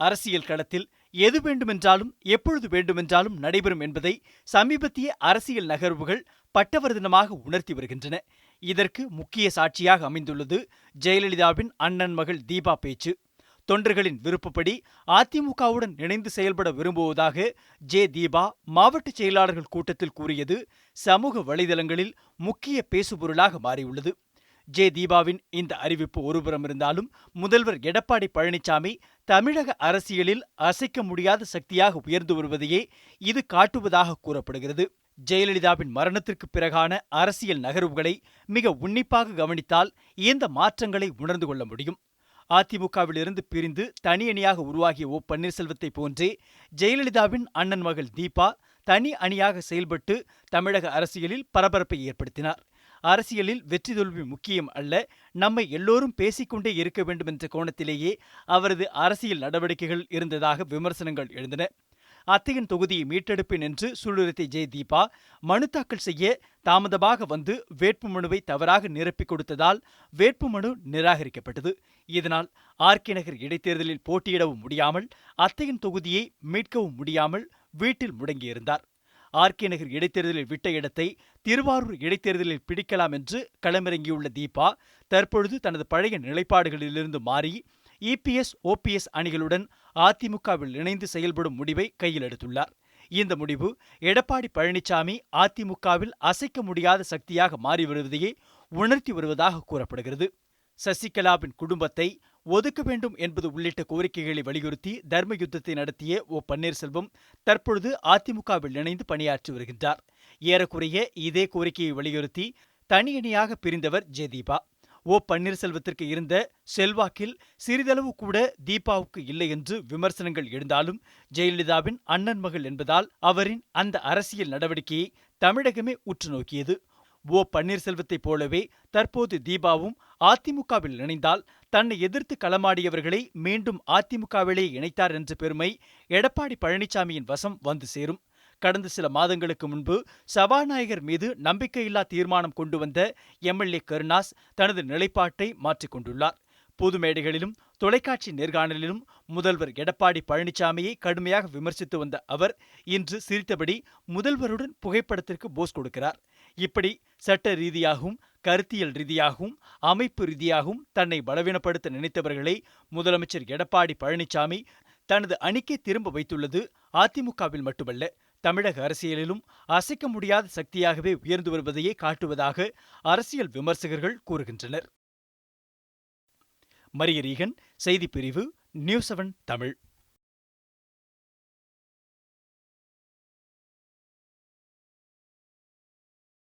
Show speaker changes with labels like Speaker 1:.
Speaker 1: அரசியல் களத்தில் எது வேண்டுமென்றாலும் எப்பொழுது வேண்டுமென்றாலும் நடைபெறும் என்பதை சமீபத்திய அரசியல் நகர்வுகள் பட்டவர்தனமாக உணர்த்தி வருகின்றன. இதற்கு முக்கிய சாட்சியாக அமைந்துள்ளது ஜெயலலிதாவின் அண்ணன் மகள் தீபா பேச்சு. தொண்டர்களின் விருப்பப்படி அதிமுகவுடன் இணைந்து செயல்பட விரும்புவதாக ஜே தீபா மாவட்ட செயலாளர்கள் கூட்டத்தில் கூறியது சமூக வலைதளங்களில் முக்கிய பேசுபொருளாக மாறியுள்ளது. ஜே தீபாவின் இந்த அறிவிப்பு ஒருபுறம் இருந்தாலும் முதல்வர் எடப்பாடி பழனிசாமி தமிழக அரசியலில் அசைக்க முடியாத சக்தியாக உயர்ந்து வருவதையே இது காட்டுவதாக கூறப்படுகிறது. ஜெயலலிதாவின் மரணத்திற்கு பிறகான அரசியல் நகர்வுகளை மிக உன்னிப்பாக கவனித்தால் இந்த மாற்றங்களை உணர்ந்து கொள்ள முடியும். அதிமுகவிலிருந்து பிரிந்து தனி அணியாக உருவாகிய ஓ. பன்னீர்செல்வத்தை போன்றே ஜெயலலிதாவின் அண்ணன் மகள் தீபா தனி அணியாக செயல்பட்டு தமிழக அரசியலில் பரபரப்பை ஏற்படுத்தினார். அரசியலில் வெற்றி தோல்வி முக்கியம் அல்ல. நம்மை எல்லோரும் பேசிக்கொண்டே இருக்க வேண்டும் என்ற கோணத்திலேயே அவரது அரசியல் நடவடிக்கைகள் இருந்ததாக விமர்சனங்கள் எழுந்தன. அத்தையின் தொகுதியை மீட்டெடுப்பேன் என்று சூளுரைத்த ஜெயதீபா மனு தாக்கல் செய்ய தாமதமாக வந்து வேட்புமனுவை தவறாக நிரப்பிக் கொடுத்ததால் வேட்புமனு நிராகரிக்கப்பட்டது. இதனால் ஆர்கே நகர் இடைத்தேர்தலில் போட்டியிடவும் முடியாமல் அத்தையின் தொகுதியை மீட்கவும் முடியாமல் வீட்டில் முடங்கியிருந்தார். ஆர்கே நகர் இடைத்தேர்தலில் விட்ட இடத்தை திருவாரூர் இடைத்தேர்தலில் பிடிக்கலாம் என்று களமிறங்கியுள்ள தீபா தற்பொழுது தனது பழைய நிலைப்பாடுகளிலிருந்து மாறி இபிஎஸ் ஓபிஎஸ் அணிகளுடன் அதிமுகவில் இணைந்து செயல்படும் முடிவை கையில் எடுத்துள்ளார். இந்த முடிவு எடப்பாடி பழனிசாமி அதிமுகவில் அசைக்க முடியாத சக்தியாக மாறி வருவதையே உணர்த்தி வருவதாக கூறப்படுகிறது. சசிகலாவின் குடும்பத்தை ஒதுக்க வேண்டும் என்பது உள்ளிட்ட கோரிக்கைகளை வலியுறுத்தி தர்ம யுத்தத்தை நடத்திய ஓ பன்னீர்செல்வம் தற்பொழுது அதிமுகவில் இணைந்து பணியாற்றி வருகின்றார். ஏறக்குறைய இதே கோரிக்கையை வலியுறுத்தி தனியணியாக பிரிந்தவர் ஜெயதீபா. ஓ பன்னீர்செல்வத்திற்கு இருந்த செல்வாக்கில் சிறிதளவு கூட தீபாவுக்கு இல்லை என்று விமர்சனங்கள் எழுந்தாலும் ஜெயலலிதாவின் அண்ணன் மகள் என்பதால் அவரின் அந்த அரசியல் நடவடிக்கையை தமிழகமே உற்று நோக்கியது. ஓ பன்னீர்செல்வத்தைப் போலவே தற்போது தீபாவும் அதிமுகவில் இணைந்தால் தன்னை எதிர்த்து களமாடியவர்களை மீண்டும் அதிமுகவிலே இணைத்தார் என்ற பெருமை எடப்பாடி பழனிசாமியின் வசம் வந்து சேரும். கடந்த சில மாதங்களுக்கு முன்பு சபாநாயகர் மீது நம்பிக்கையில்லா தீர்மானம் கொண்டு வந்த எம்எல்ஏ கருணாஸ் தனது நிலைப்பாட்டை மாற்றிக்கொண்டுள்ளார் பொது மேடைகளிலும் தொலைக்காட்சி நேர்காணலிலும் முதல்வர் எடப்பாடி பழனிசாமியை கடுமையாக விமர்சித்து வந்த அவர் இன்று சிரித்தபடி முதல்வருடன் புகைப்படத்திற்கு போஸ் கொடுக்கிறார். இப்படி சட்ட ரீதியாகவும் கருத்தியல் ரீதியாகவும் அமைப்பு ரீதியாகவும் தன்னை பலவீனப்படுத்த நினைத்தவர்களை முதலமைச்சர் எடப்பாடி பழனிசாமி தனது அணிக்கே திரும்ப வைத்துள்ளது அதிமுகவில் மட்டுமல்ல தமிழக அரசியலிலும் அசைக்க முடியாத சக்தியாகவே உயர்ந்து வருவதையே காட்டுவதாக அரசியல் விமர்சகர்கள் கூறுகின்றனர். மரியரீகன் செய்திப்பிரிவு நியூஸ் செவன் தமிழ்.